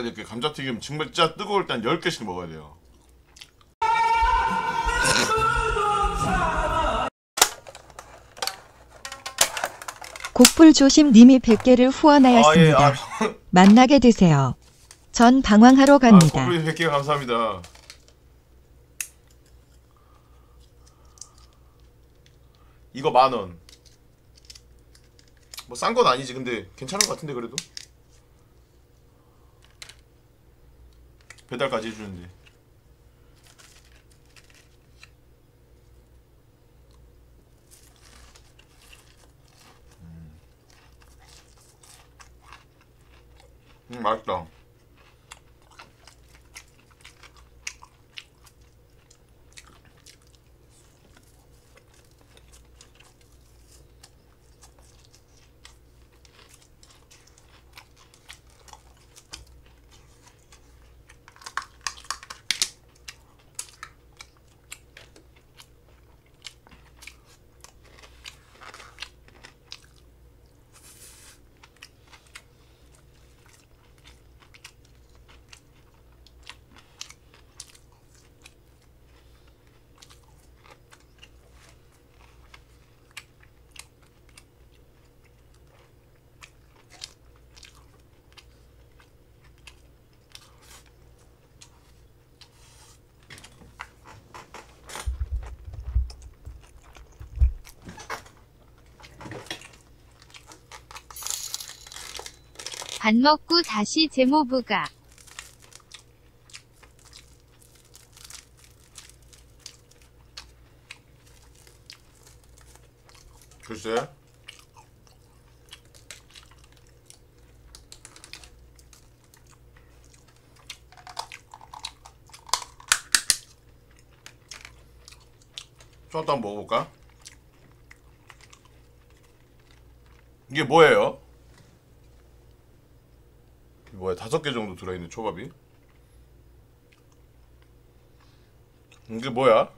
알아야 될 게 감자튀김 정말 진짜 뜨거울 땐 10개씩 먹어야 돼요. 곡풀조심 님이 100개를 후원하였습니다. 아, 예. 아, 만나게 되세요. 전 방황하러 갑니다. 아, 고프리 100개 감사합니다. 이거 만 원. 뭐 싼 건 아니지. 근데 괜찮은 것 같은데 그래도. 배달까지 해주는데. 음, 맛있다. 밥 먹고 다시 제모부가. 글쎄. 초밥도 한번 먹어볼까? 이게 뭐예요? 이게 뭐야? 다섯 개 정도 들어있는 초밥이? 이게 뭐야?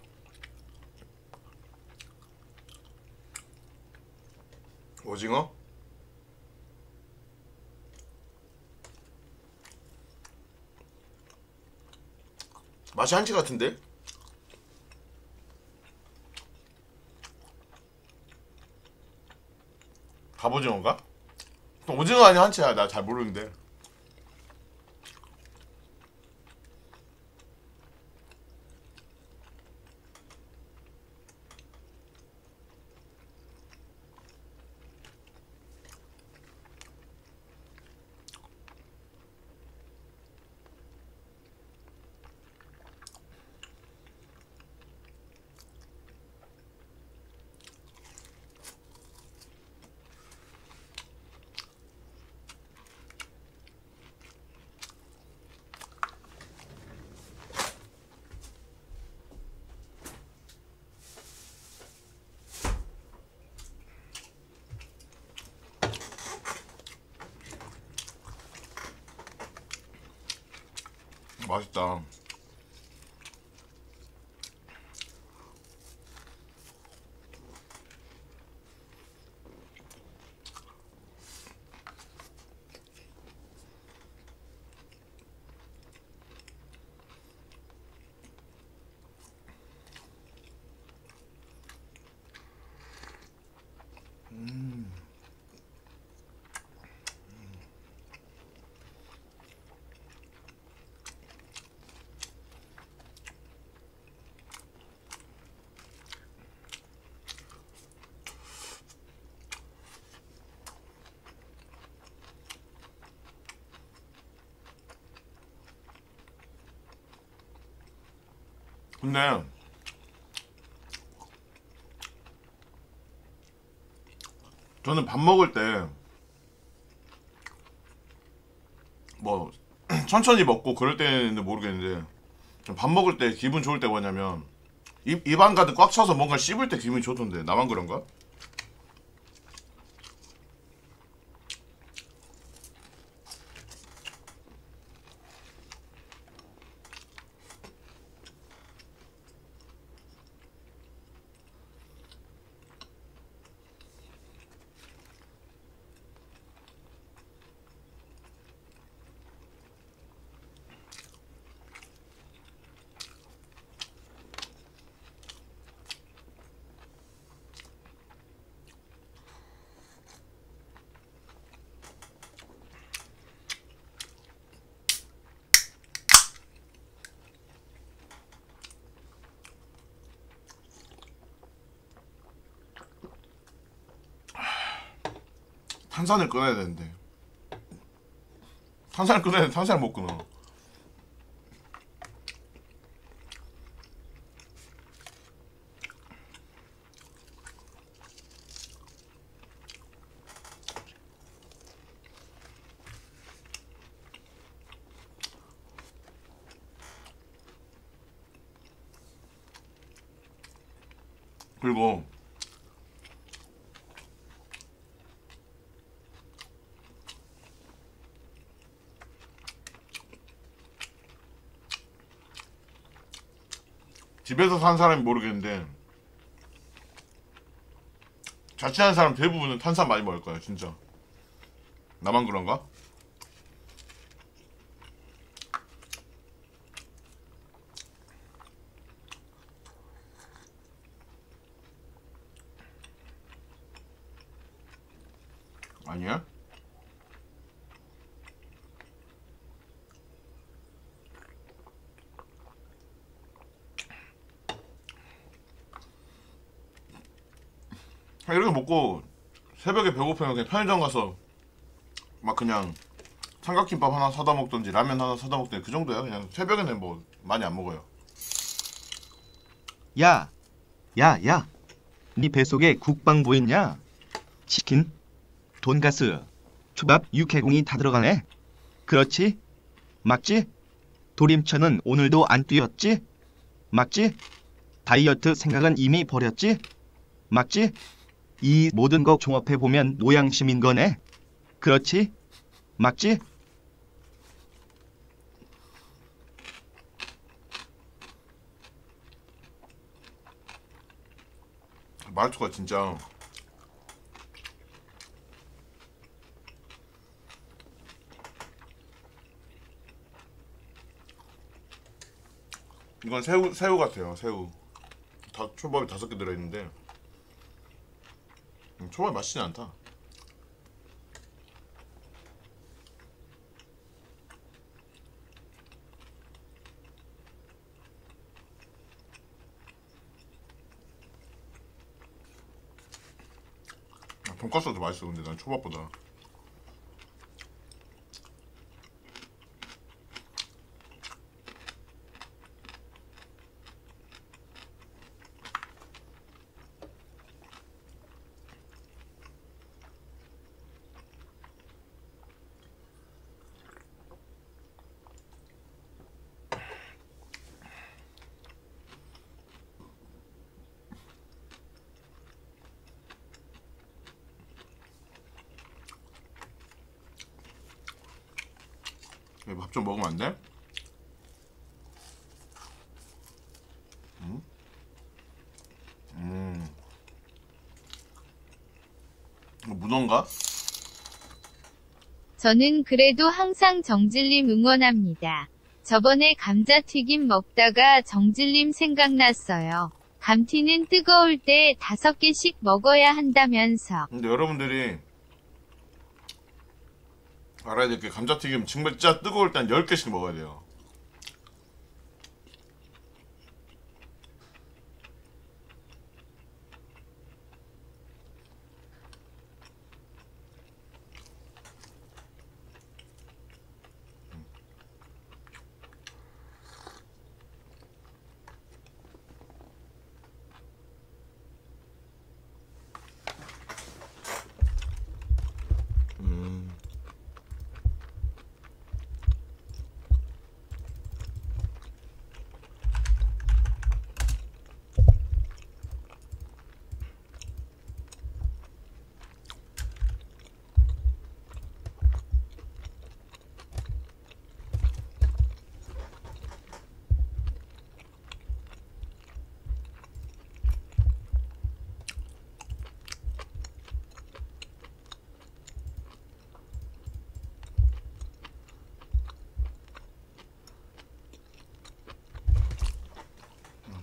오징어? 맛이 한치 같은데? 갑오징어인가? 또 오징어 아니야 한치야 나 잘 모르는데 맛있다 근데 저는 밥 먹을 때 뭐 천천히 먹고 그럴 때는 모르겠는데 좀밥 먹을 때 기분 좋을 때 뭐냐면 입, 입안 가득 꽉 차서 뭔가 씹을 때 기분이 좋던데 나만 그런가? 탄산을 끊어야 되는데. 탄산을 끊어야 돼. 탄산을 못 끊어 그리고 집에서 산 사람이 모르겠는데 자취하는 사람 대부분은 탄산 많이 먹을 거야 진짜 나만 그런가? 아니야? 아, 이렇게 먹고 새벽에 배고프면 그냥 편의점 가서 막 그냥 삼각김밥 하나 사다 먹던지 라면 하나 사다 먹던지 그 정도야 그냥 새벽에는 뭐 많이 안 먹어요 야, 야, 야. 네 뱃속에 국방 보이냐? 치킨, 돈가스, 초밥, 육해공이 다 들어가네. 그렇지? 맞지? 도림천은 오늘도 안 뛰었지? 맞지? 다이어트 생각은 이미 버렸지? 맞지? 이 모든 거 종합해 보면 노양심인 거네. 그렇지? 맞지? 말투가 진짜 이건 새우 새우 같아요 새우 다 초밥이 다섯 개 들어있는데 음, 초밥 맛있지 않다. 아, 돈까스도 맛있어 근데 난 초밥보다 밥 좀 먹으면 안 돼? 음? 음. 문어인가? 저는 그래도 항상 정질님 응원합니다. 저번에 감자튀김 먹다가 정질님 생각났어요. 감튀는 뜨거울 때 다섯 개씩 먹어야 한다면서. 근데 여러분들이 알아야 될 게 감자튀김 진짜 뜨거울 땐 10개씩 먹어야 돼요.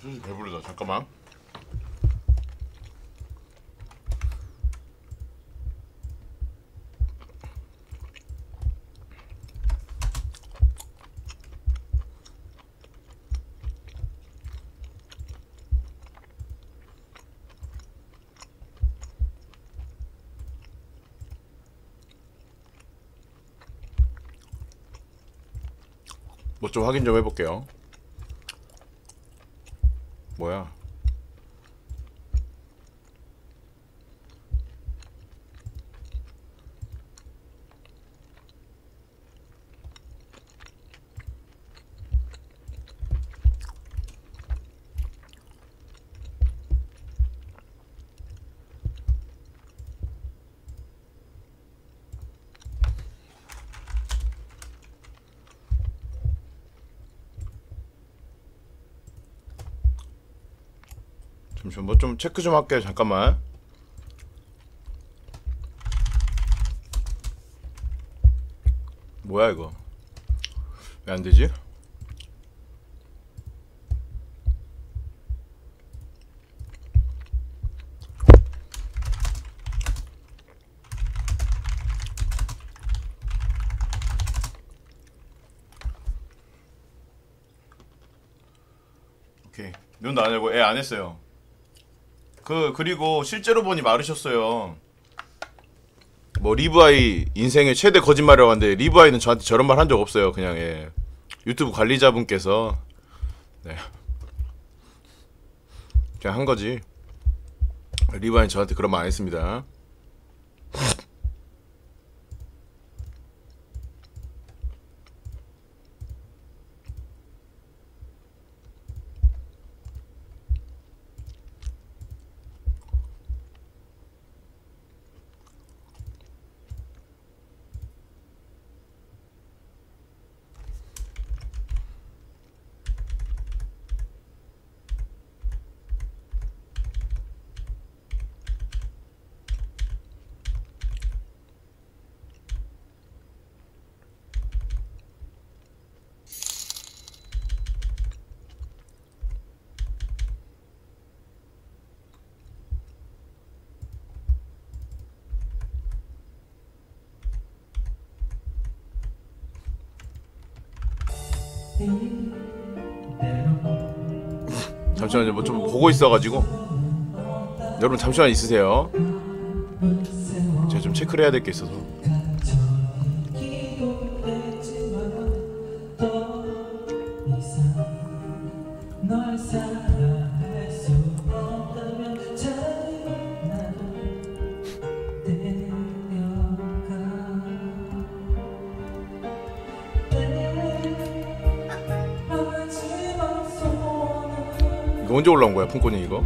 음, 소주 배부르다 잠깐만. 뭐 좀 확인 좀 해볼게요. 잠시만 뭐 좀 체크 좀 할게요. 잠깐만. 뭐야 이거? 왜 안 되지? 오케이. 눈도 안 열고 애 안 했어요. 그 그리고 실제로 보니 마르셨어요. 뭐 리브아이 인생의 최대 거짓말이라고 하는데 리브아이는 저한테 저런 말 한 적 없어요. 그냥 예. 유튜브 관리자분께서 네. 그냥 한 거지. 리브아이는 저한테 그런 말 안 했습니다. 잠시만요. 뭐 좀 보고 있어가지고 여러분 잠시만 있으세요. 제가 좀 체크를 해야 될 게 있어서. 푼코님 이거?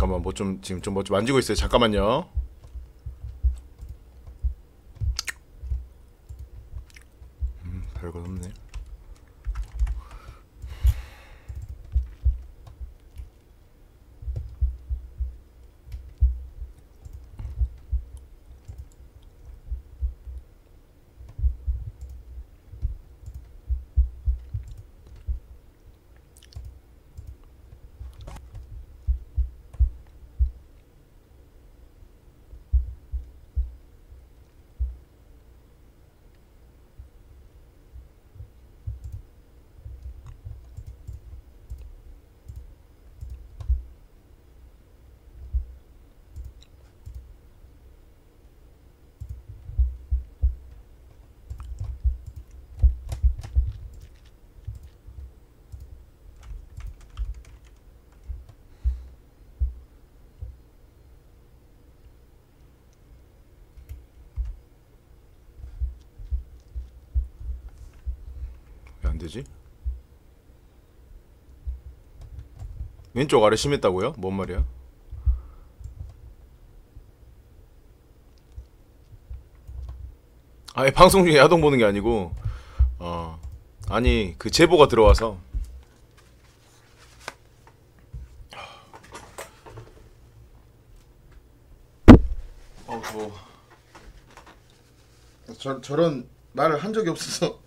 잠깐만 뭐 좀 지금 좀 뭐 좀 만지고 있어요. 잠깐만요. 되지? 왼쪽 아래 심했다고요? 뭔 말이야? 아예 방송 중에 야동 보는 게 아니고 어 아니 그 제보가 들어와서 어우 더워 저, 저런 말을 한 적이 없어서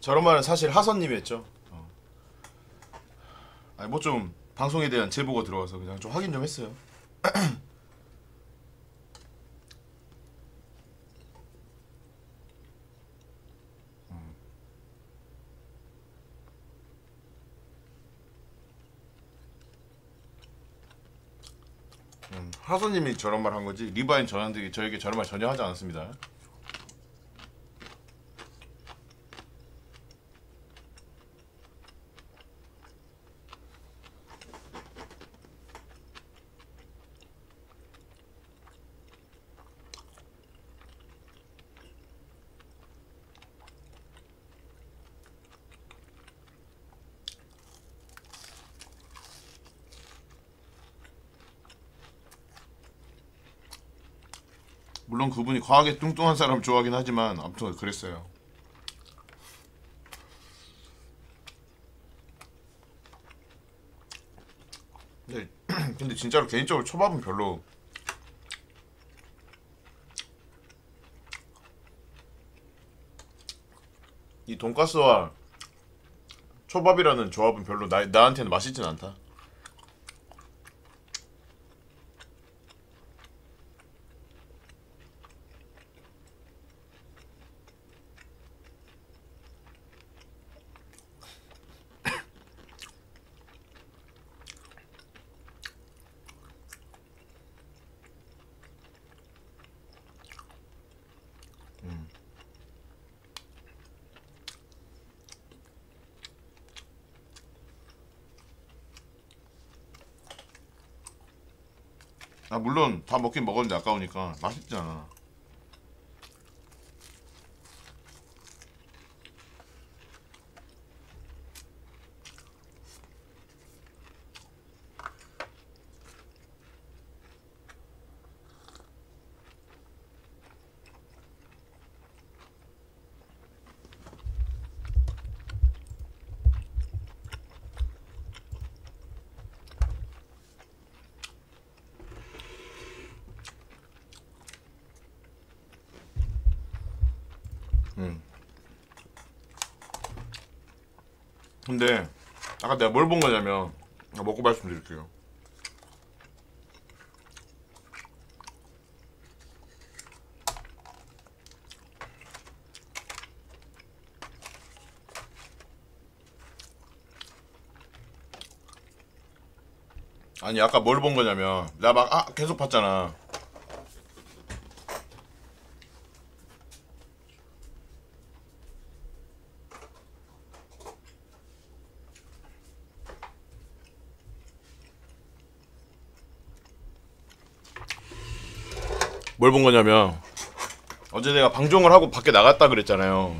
저런 말은 사실 하선님이 했죠 어. 아니 뭐 좀 방송에 대한 제보가 들어와서 그냥 좀 확인 좀 했어요 음, 하선님이 저런 말 한 거지 리바인 저한테 저에게 저런 말 전혀 하지 않았습니다. 물론 그분이 과하게 뚱뚱한 사람 좋아하긴 하지만 아무튼 그랬어요. 근데 진짜로 개인적으로 초밥은 별로 이 돈가스와 초밥이라는 조합은 별로 나, 나한테는 맛있진 않다. 아 물론 다 먹긴 먹었는데 아까우니까 맛있잖아. 근데 아까 내가 뭘 본 거냐면 아, 먹고 말씀드릴게요. 아니 아까 뭘 본 거냐면 나 막 아 계속 봤잖아. 뭘 본 거냐면 어제 내가 방종을 하고 밖에 나갔다 그랬잖아요.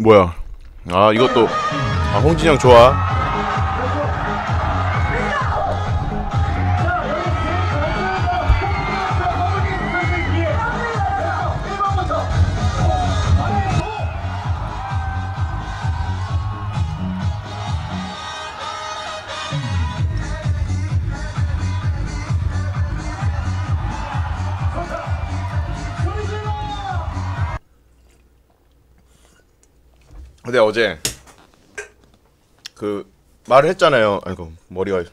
뭐야? 아 이것도 아 홍진영 좋아. 어제 그 말을 했잖아요. 아이고 머리가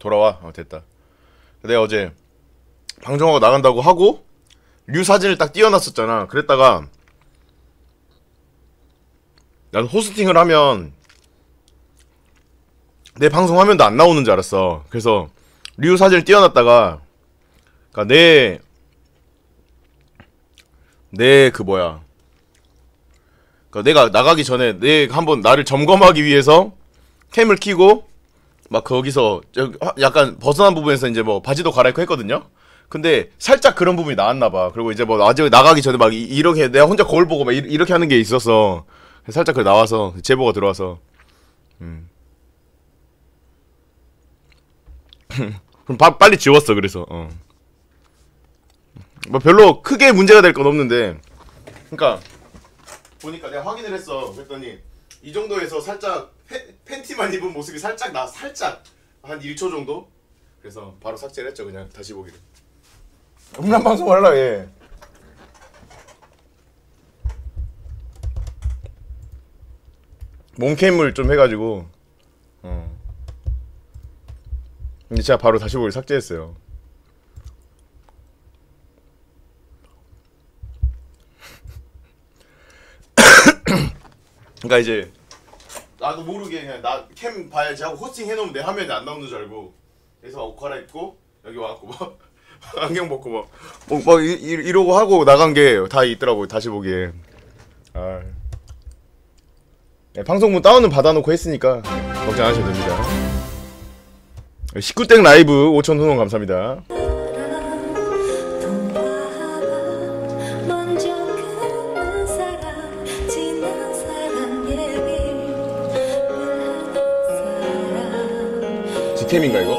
돌아와. 어, 됐다. 근데 어제 방송하고 나간다고 하고 류 사진을 딱 띄워놨었잖아. 그랬다가 난 호스팅을 하면 내 방송 화면도 안 나오는 줄 알았어. 그래서 류 사진을 띄워놨다가 그니까 내 내 그 뭐야 그러니까 내가 나가기 전에 내 한번 나를 점검하기 위해서 캠을 켜고 막 거기서 약간 벗어난 부분에서 이제 뭐 바지도 갈아입고 했거든요. 근데 살짝 그런 부분이 나왔나 봐. 그리고 이제 뭐 아직 나가기 전에 막 이- 이렇게 내가 혼자 거울 보고 막 이- 이렇게 하는 게 있었어. 살짝 그 나와서 제보가 들어와서 음. 그럼 바- 빨리 지웠어 그래서 어. 뭐 별로 크게 문제가 될 건 없는데 그러니까 보니까 내가 확인을 했어. 그랬더니 이 정도에서 살짝 팬, 팬티만 입은 모습이 살짝 나 살짝 한 1초 정도? 그래서 바로 삭제를 했죠 그냥 다시 보기를. 음란 방송 하려 예 몸캠을 좀 해가지고 어. 근데 제가 바로 다시 보기를 삭제했어요 그러니까 이제 나도 모르게 그냥 나 캠 봐야지 하고 호스팅 해놓으면 내 화면이 안 나오는 줄 알고. 그래서 옷 갈아입고 여기 와갖고 막 안경 벗고 막, 뭐, 막 이, 이, 이 러고 하고 나간 게 다 있더라고 다시 보기에. 아. 네, 방송문 다운은 받아놓고 했으니까 걱정 안 하셔도 됩니다. 19땡 라이브 5천 후원 감사합니다 대가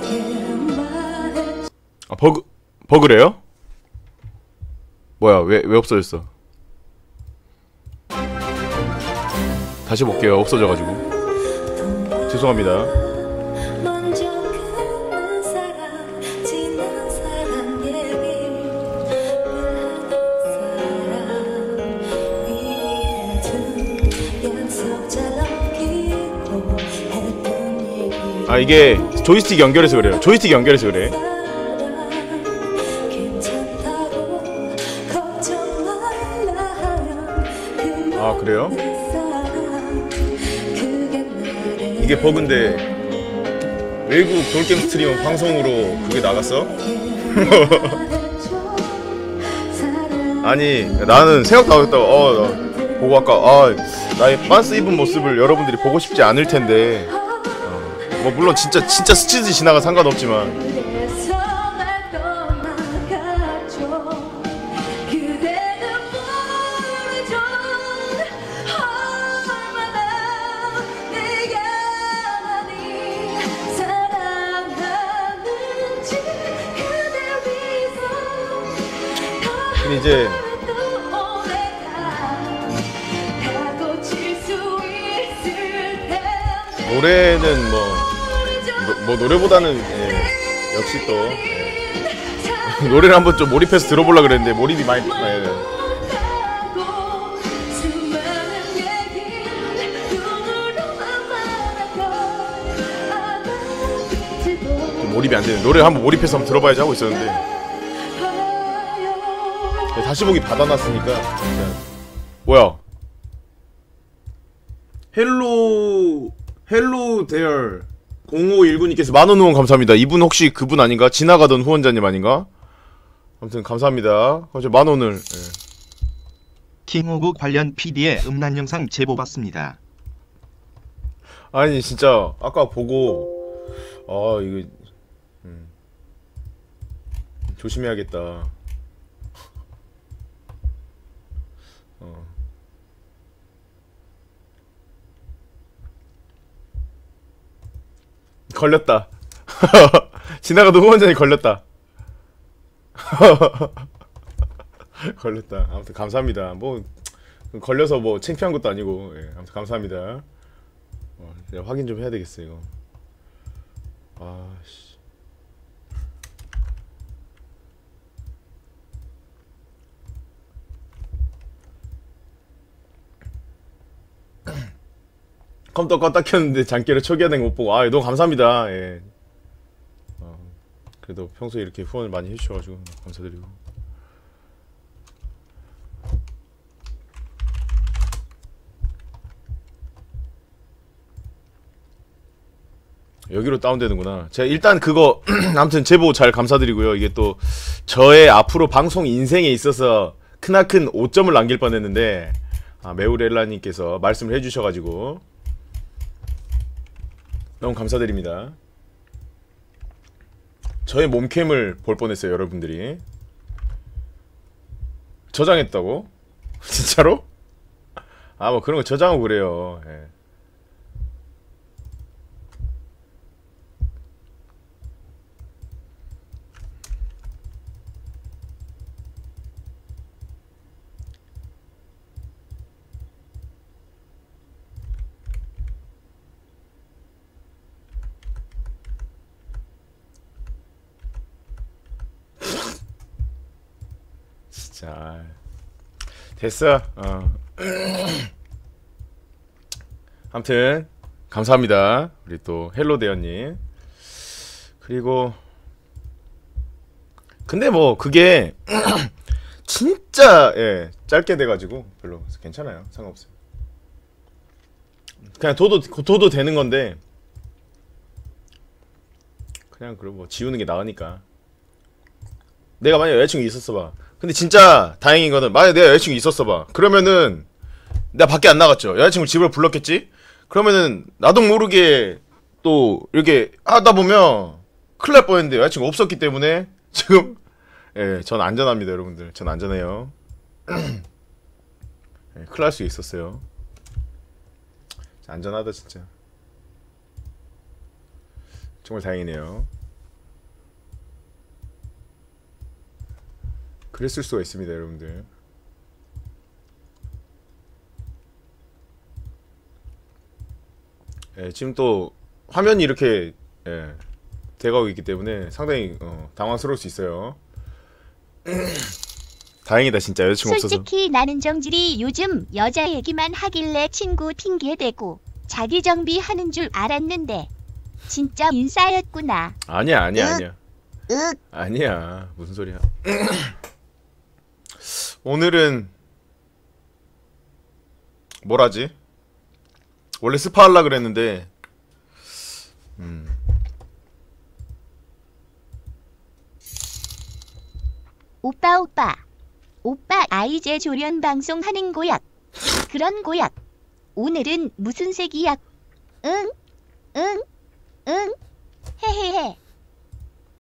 내게 말해 아 버그 버그래요? 뭐야 왜 왜 없어졌어? 다시 볼게요 없어져가지고. 죄송합니다. 아. 이게 조이스틱 연결해서 그래요. 조이스틱 연결해서 그래 아 그래요? 이게 버그인데 외국 돌게임 스트리머 방송으로 그게 나갔어? 아니 나는 생각도 안 했다가 어나 보고 아까 아 나의 빤스 입은 모습을 여러분들이 보고 싶지 않을 텐데 어, 뭐 물론 진짜 진짜 스치듯이 지나가 상관없지만 노래보다는 예, 역시 또 예. 노래를 한번 좀 몰입해서 들어보려 그랬는데 몰입이 많이 예. 좀 몰입이 안 되는 노래 한번 몰입해서 한번 들어봐야지 하고 있었는데. 예, 다시 보기 받아놨으니까. 진짜 뭐야? 헬로 헬로 데어 0519님께서 만원 후원 감사합니다 이분 혹시 그분 아닌가? 지나가던 후원자님 아닌가? 아무튼 감사합니다 어제 만원을 예. 킹오국 관련 PD의 음란 영상 제보 받습니다. 아니 진짜 아까 보고 아 이거 음. 조심해야겠다. 걸렸다. 지나가던 후원자니 걸렸다. 걸렸다. 아무튼 감사합니다. 뭐 걸려서 뭐 창피한 것도 아니고 예, 아무튼 감사합니다. 어, 확인 좀 해야 되겠어 이거. 아씨. 컴퓨터 껐다 켰는데 장기를 초기화된 것 보고. 아 너무 감사합니다. 예. 어, 그래도 평소에 이렇게 후원을 많이 해주셔가지고 감사드리고. 여기로 다운되는구나. 제가 일단 그거 아무튼 제보 잘 감사드리고요. 이게 또 저의 앞으로 방송 인생에 있어서 크나큰 오점을 남길 뻔했는데 아, 메우렐라님께서 말씀을 해주셔가지고. 너무 감사드립니다. 저의 몸캠을 볼 뻔했어요, 여러분들이. 저장했다고? 진짜로? 아, 뭐 그런 거 저장하고 그래요. 예. 진짜 됐어. 어. 아무튼 감사합니다. 우리 또 헬로 대현님. 그리고 근데 뭐 그게 진짜 예 짧게 돼가지고 별로 괜찮아요. 상관없어요. 그냥 둬도 둬도 되는 건데 그냥 그럼 뭐 지우는 게 나으니까. 내가 만약 여자친구 있었어 봐. 근데 진짜 다행인 거는 만약 내가 여자친구 있었어 봐. 그러면은 내가 밖에 안 나갔죠. 여자친구 집으로 불렀겠지. 그러면은 나도 모르게 또 이렇게 하다 보면 큰일 날 뻔했는데 여자친구 없었기 때문에 지금 예, 전 안전합니다, 여러분들. 전 안전해요. 예, 큰일 날 수 있었어요. 안전하다 진짜. 정말 다행이네요. 그랬을 수가 있습니다, 여러분들. 예, 지금 또 화면이 이렇게 예, 돼가고 있기 때문에 상당히 어, 당황스러울 수 있어요. 다행이다 진짜 여자친구 없어서. 솔직히 나는 정질이 요즘 여자 얘기만 하길래 친구 핑계대고 자기 정비하는 줄 알았는데 진짜 인싸였구나. 아니야 아니야 아니야. 윽. 아니야 무슨 소리야. 오늘은 뭐라지? 원래 스파 할라 그랬는데 음. 오빠 오빠. 오빠 아이제 조련 방송 하는 고약. 그런 고약. 오늘은 무슨 색이야? 응? 응? 응? 헤헤헤.